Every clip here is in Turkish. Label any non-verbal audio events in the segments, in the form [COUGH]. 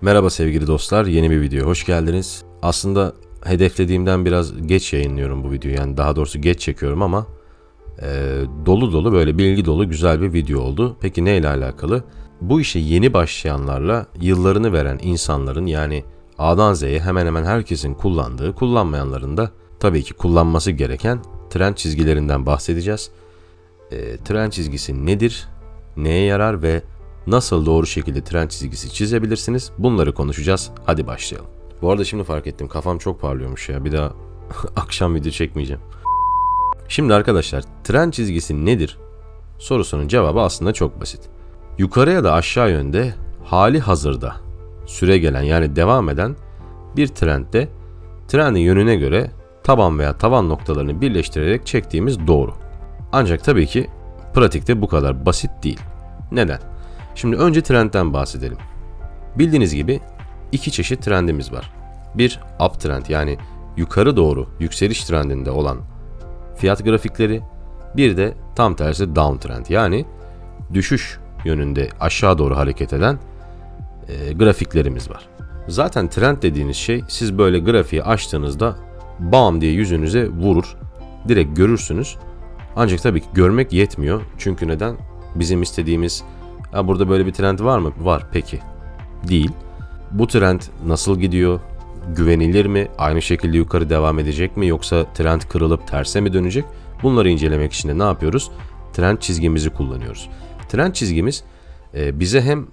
Merhaba sevgili dostlar, yeni bir video hoş geldiniz. Aslında hedeflediğimden biraz geç yayınlıyorum bu videoyu. Yani daha doğrusu geç çekiyorum ama e, dolu dolu böyle bilgi dolu güzel bir video oldu. Peki ne ile alakalı? Bu işe yeni başlayanlarla yıllarını veren insanların yani A'dan Z'ye hemen hemen herkesin kullandığı, kullanmayanların da tabii ki kullanması gereken trend çizgilerinden bahsedeceğiz. E, trend çizgisi nedir? Neye yarar ve nasıl doğru şekilde trend çizgisi çizebilirsiniz? Bunları konuşacağız. Hadi başlayalım. Bu arada şimdi fark ettim kafam çok parlıyormuş ya. Bir daha [LAUGHS] akşam video çekmeyeceğim. Şimdi arkadaşlar trend çizgisi nedir? Sorusunun cevabı aslında çok basit. Yukarı ya da aşağı yönde hali hazırda süre gelen yani devam eden bir trendde trendin yönüne göre taban veya tavan noktalarını birleştirerek çektiğimiz doğru. Ancak tabii ki pratikte bu kadar basit değil. Neden? Şimdi önce trendten bahsedelim. Bildiğiniz gibi iki çeşit trendimiz var. Bir uptrend yani yukarı doğru yükseliş trendinde olan fiyat grafikleri, bir de tam tersi downtrend yani düşüş yönünde aşağı doğru hareket eden e, grafiklerimiz var. Zaten trend dediğiniz şey siz böyle grafiği açtığınızda bam diye yüzünüze vurur. Direkt görürsünüz. Ancak tabii ki görmek yetmiyor. Çünkü neden? Bizim istediğimiz ha burada böyle bir trend var mı? Var peki. Değil. Bu trend nasıl gidiyor? Güvenilir mi? Aynı şekilde yukarı devam edecek mi? Yoksa trend kırılıp terse mi dönecek? Bunları incelemek için de ne yapıyoruz? Trend çizgimizi kullanıyoruz. Trend çizgimiz e, bize hem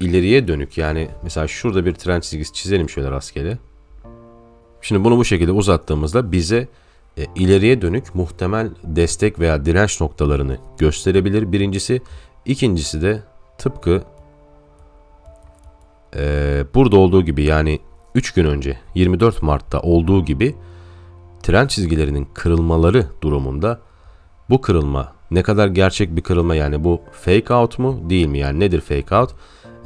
ileriye dönük yani mesela şurada bir trend çizgisi çizelim şöyle rastgele. Şimdi bunu bu şekilde uzattığımızda bize e, ileriye dönük muhtemel destek veya direnç noktalarını gösterebilir birincisi. İkincisi de tıpkı e, burada olduğu gibi yani 3 gün önce 24 Mart'ta olduğu gibi trend çizgilerinin kırılmaları durumunda bu kırılma ne kadar gerçek bir kırılma yani bu fake out mu değil mi yani nedir fake out?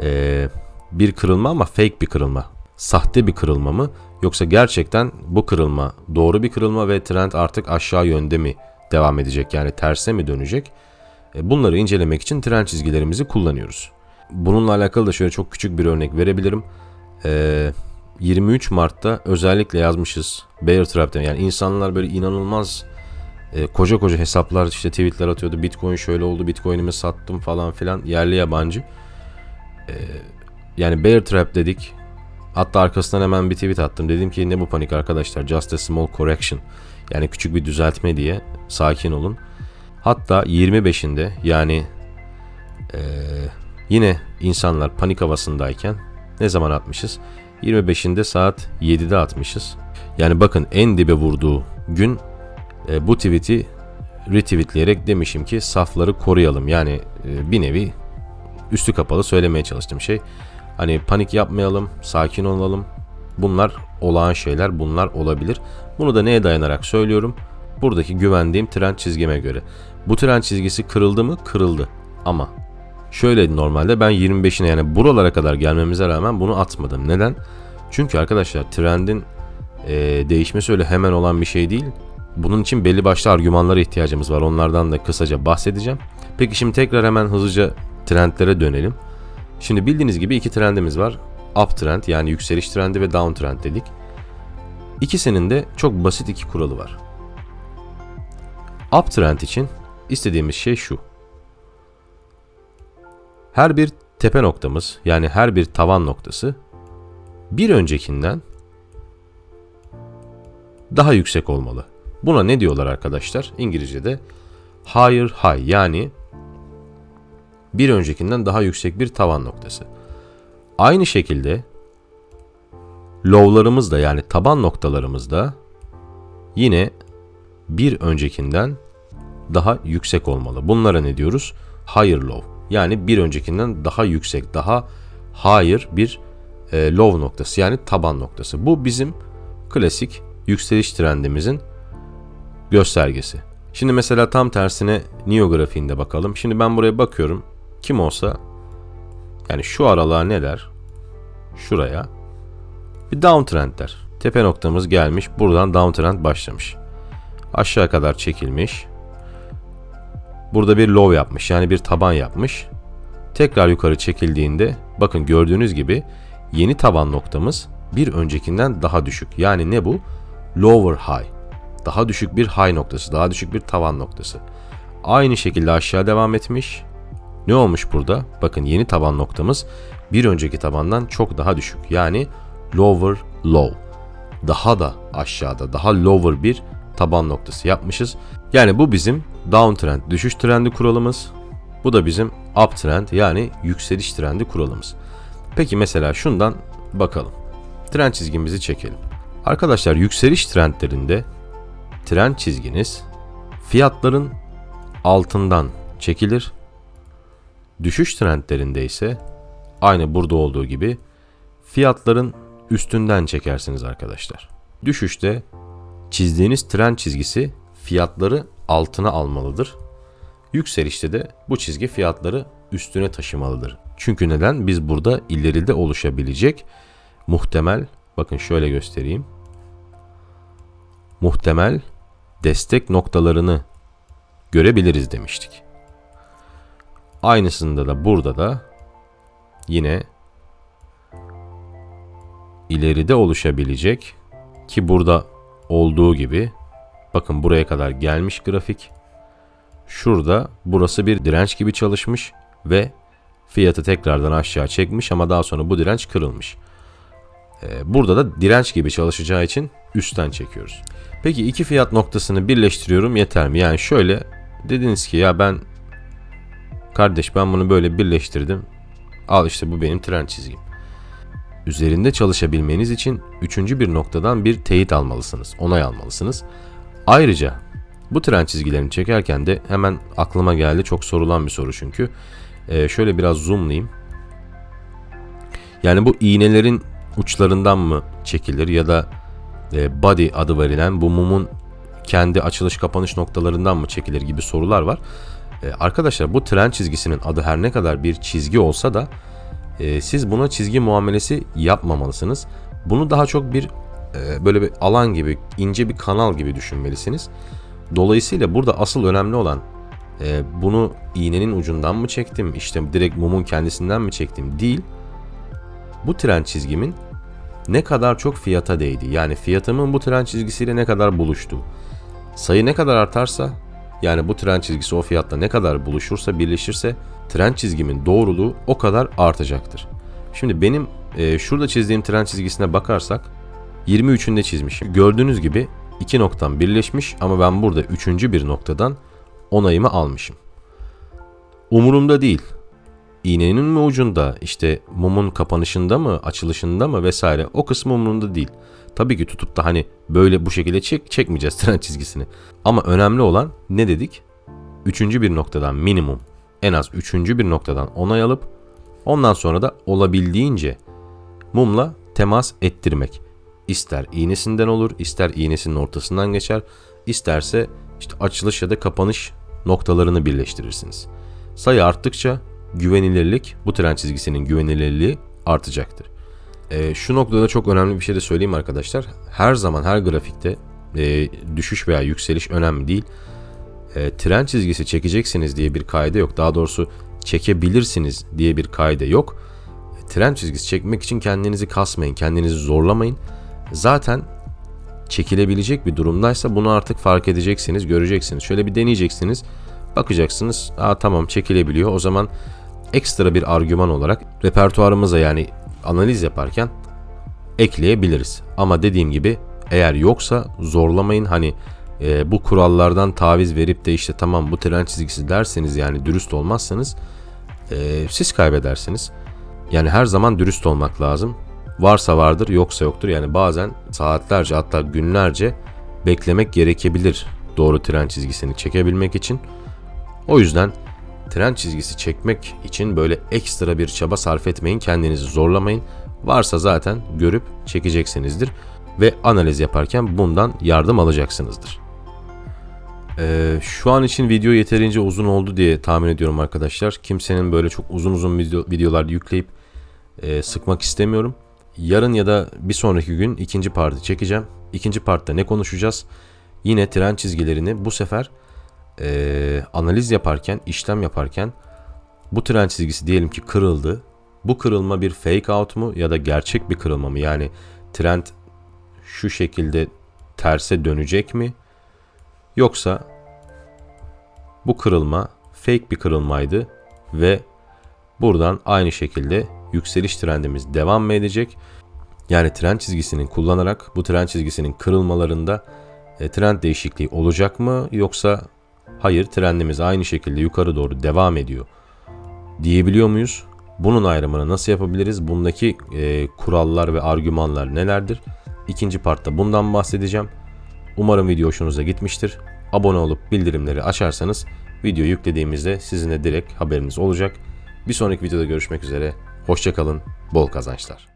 Ee, bir kırılma ama fake bir kırılma. Sahte bir kırılma mı yoksa gerçekten bu kırılma doğru bir kırılma ve trend artık aşağı yönde mi devam edecek yani terse mi dönecek? E, bunları incelemek için trend çizgilerimizi kullanıyoruz. Bununla alakalı da şöyle çok küçük bir örnek verebilirim. Ee, 23 Mart'ta özellikle yazmışız Bear Trap'ten yani insanlar böyle inanılmaz e, koca koca hesaplar işte tweetler atıyordu. Bitcoin şöyle oldu, Bitcoin'imi sattım falan filan yerli yabancı. E, yani Bear Trap dedik. Hatta arkasından hemen bir tweet attım. Dedim ki ne bu panik arkadaşlar? Just a small correction. Yani küçük bir düzeltme diye sakin olun. Hatta 25'inde yani e, yine insanlar panik havasındayken ne zaman atmışız? 25'inde saat 7'de atmışız. Yani bakın en dibe vurduğu gün e, bu tweet'i retweetleyerek demişim ki safları koruyalım. Yani e, bir nevi üstü kapalı söylemeye çalıştığım şey. Hani panik yapmayalım, sakin olalım. Bunlar olağan şeyler, bunlar olabilir. Bunu da neye dayanarak söylüyorum? Buradaki güvendiğim trend çizgime göre. Bu trend çizgisi kırıldı mı? Kırıldı. Ama şöyle normalde ben 25'ine yani buralara kadar gelmemize rağmen bunu atmadım. Neden? Çünkü arkadaşlar trendin e, değişmesi öyle hemen olan bir şey değil. Bunun için belli başlı argümanlara ihtiyacımız var. Onlardan da kısaca bahsedeceğim. Peki şimdi tekrar hemen hızlıca trendlere dönelim. Şimdi bildiğiniz gibi iki trendimiz var. Uptrend yani yükseliş trendi ve downtrend dedik. İkisinin de çok basit iki kuralı var. Uptrend için istediğimiz şey şu. Her bir tepe noktamız yani her bir tavan noktası bir öncekinden daha yüksek olmalı. Buna ne diyorlar arkadaşlar? İngilizce'de higher high yani bir öncekinden daha yüksek bir tavan noktası. Aynı şekilde low'larımız da yani taban noktalarımız da yine bir öncekinden daha yüksek olmalı. Bunlara ne diyoruz? Higher low. Yani bir öncekinden daha yüksek, daha higher bir e, low noktası yani taban noktası. Bu bizim klasik yükseliş trendimizin göstergesi. Şimdi mesela tam tersine Neo grafiğinde bakalım. Şimdi ben buraya bakıyorum. Kim olsa yani şu aralığa ne der? Şuraya bir downtrend der. Tepe noktamız gelmiş. Buradan downtrend başlamış. Aşağı kadar çekilmiş. Burada bir low yapmış. Yani bir taban yapmış. Tekrar yukarı çekildiğinde bakın gördüğünüz gibi yeni taban noktamız bir öncekinden daha düşük. Yani ne bu? Lower high. Daha düşük bir high noktası, daha düşük bir tavan noktası. Aynı şekilde aşağı devam etmiş. Ne olmuş burada? Bakın yeni taban noktamız bir önceki tabandan çok daha düşük. Yani lower low. Daha da aşağıda, daha lower bir taban noktası yapmışız. Yani bu bizim downtrend, düşüş trendi kuralımız. Bu da bizim uptrend yani yükseliş trendi kuralımız. Peki mesela şundan bakalım. Trend çizgimizi çekelim. Arkadaşlar yükseliş trendlerinde trend çizginiz fiyatların altından çekilir. Düşüş trendlerinde ise aynı burada olduğu gibi fiyatların üstünden çekersiniz arkadaşlar. Düşüşte çizdiğiniz trend çizgisi fiyatları altına almalıdır. Yükselişte de bu çizgi fiyatları üstüne taşımalıdır. Çünkü neden? Biz burada ileride oluşabilecek muhtemel, bakın şöyle göstereyim. Muhtemel destek noktalarını görebiliriz demiştik. Aynısında da burada da yine ileride oluşabilecek ki burada olduğu gibi bakın buraya kadar gelmiş grafik. Şurada burası bir direnç gibi çalışmış ve fiyatı tekrardan aşağı çekmiş ama daha sonra bu direnç kırılmış. Ee, burada da direnç gibi çalışacağı için üstten çekiyoruz. Peki iki fiyat noktasını birleştiriyorum yeter mi? Yani şöyle dediniz ki ya ben kardeş ben bunu böyle birleştirdim. Al işte bu benim trend çizgim. Üzerinde çalışabilmeniz için üçüncü bir noktadan bir teyit almalısınız, onay almalısınız. Ayrıca bu trend çizgilerini çekerken de hemen aklıma geldi çok sorulan bir soru çünkü. Ee, şöyle biraz zoomlayayım. Yani bu iğnelerin uçlarından mı çekilir ya da e, body adı verilen bu mumun kendi açılış kapanış noktalarından mı çekilir gibi sorular var. E, arkadaşlar bu trend çizgisinin adı her ne kadar bir çizgi olsa da e, siz buna çizgi muamelesi yapmamalısınız. Bunu daha çok bir e, böyle bir alan gibi, ince bir kanal gibi düşünmelisiniz. Dolayısıyla burada asıl önemli olan e, bunu iğnenin ucundan mı çektim, işte direkt mumun kendisinden mi çektim değil. Bu trend çizgimin ne kadar çok fiyata değdi. Yani fiyatımın bu trend çizgisiyle ne kadar buluştu. Sayı ne kadar artarsa yani bu trend çizgisi o fiyatla ne kadar buluşursa birleşirse trend çizgimin doğruluğu o kadar artacaktır. Şimdi benim e, şurada çizdiğim trend çizgisine bakarsak 23'ünde çizmişim. Gördüğünüz gibi iki noktam birleşmiş ama ben burada üçüncü bir noktadan onayımı almışım. Umurumda değil. İğnenin mi ucunda, işte mumun kapanışında mı, açılışında mı vesaire o kısmı umurumda değil. Tabii ki tutup da hani böyle bu şekilde çek, çekmeyeceğiz [LAUGHS] trend çizgisini. Ama önemli olan ne dedik? Üçüncü bir noktadan minimum en az üçüncü bir noktadan onay alıp ondan sonra da olabildiğince mumla temas ettirmek. İster iğnesinden olur, ister iğnesinin ortasından geçer, isterse işte açılış ya da kapanış noktalarını birleştirirsiniz. Sayı arttıkça güvenilirlik, bu tren çizgisinin güvenilirliği artacaktır. E, şu noktada çok önemli bir şey de söyleyeyim arkadaşlar. Her zaman her grafikte e, düşüş veya yükseliş önemli değil. E, tren çizgisi çekeceksiniz diye bir kaide yok. Daha doğrusu çekebilirsiniz diye bir kaide yok. E, tren çizgisi çekmek için kendinizi kasmayın, kendinizi zorlamayın. Zaten çekilebilecek bir durumdaysa bunu artık fark edeceksiniz, göreceksiniz. Şöyle bir deneyeceksiniz. Bakacaksınız. Aa tamam çekilebiliyor. O zaman ekstra bir argüman olarak repertuarımıza yani analiz yaparken ekleyebiliriz. Ama dediğim gibi eğer yoksa zorlamayın hani e, bu kurallardan taviz verip de işte tamam bu tren çizgisi derseniz yani dürüst olmazsanız e, siz kaybedersiniz. Yani her zaman dürüst olmak lazım. Varsa vardır yoksa yoktur. Yani bazen saatlerce hatta günlerce beklemek gerekebilir doğru tren çizgisini çekebilmek için. O yüzden tren çizgisi çekmek için böyle ekstra bir çaba sarf etmeyin, kendinizi zorlamayın. Varsa zaten görüp çekeceksinizdir ve analiz yaparken bundan yardım alacaksınızdır. Ee, şu an için video yeterince uzun oldu diye tahmin ediyorum arkadaşlar. Kimsenin böyle çok uzun uzun video, videolar yükleyip e, sıkmak istemiyorum. Yarın ya da bir sonraki gün ikinci parti çekeceğim. İkinci partta ne konuşacağız? Yine tren çizgilerini bu sefer e, analiz yaparken, işlem yaparken bu tren çizgisi diyelim ki kırıldı Bu kırılma bir fake out mu ya da gerçek bir kırılma mı? Yani trend şu şekilde terse dönecek mi? Yoksa bu kırılma fake bir kırılmaydı ve buradan aynı şekilde yükseliş trendimiz devam mı edecek? Yani trend çizgisinin kullanarak bu trend çizgisinin kırılmalarında e, trend değişikliği olacak mı yoksa hayır trendimiz aynı şekilde yukarı doğru devam ediyor diyebiliyor muyuz? Bunun ayrımını nasıl yapabiliriz? Bundaki e, kurallar ve argümanlar nelerdir? İkinci partta bundan bahsedeceğim. Umarım video hoşunuza gitmiştir. Abone olup bildirimleri açarsanız video yüklediğimizde sizinle direkt haberiniz olacak. Bir sonraki videoda görüşmek üzere. Hoşçakalın, bol kazançlar.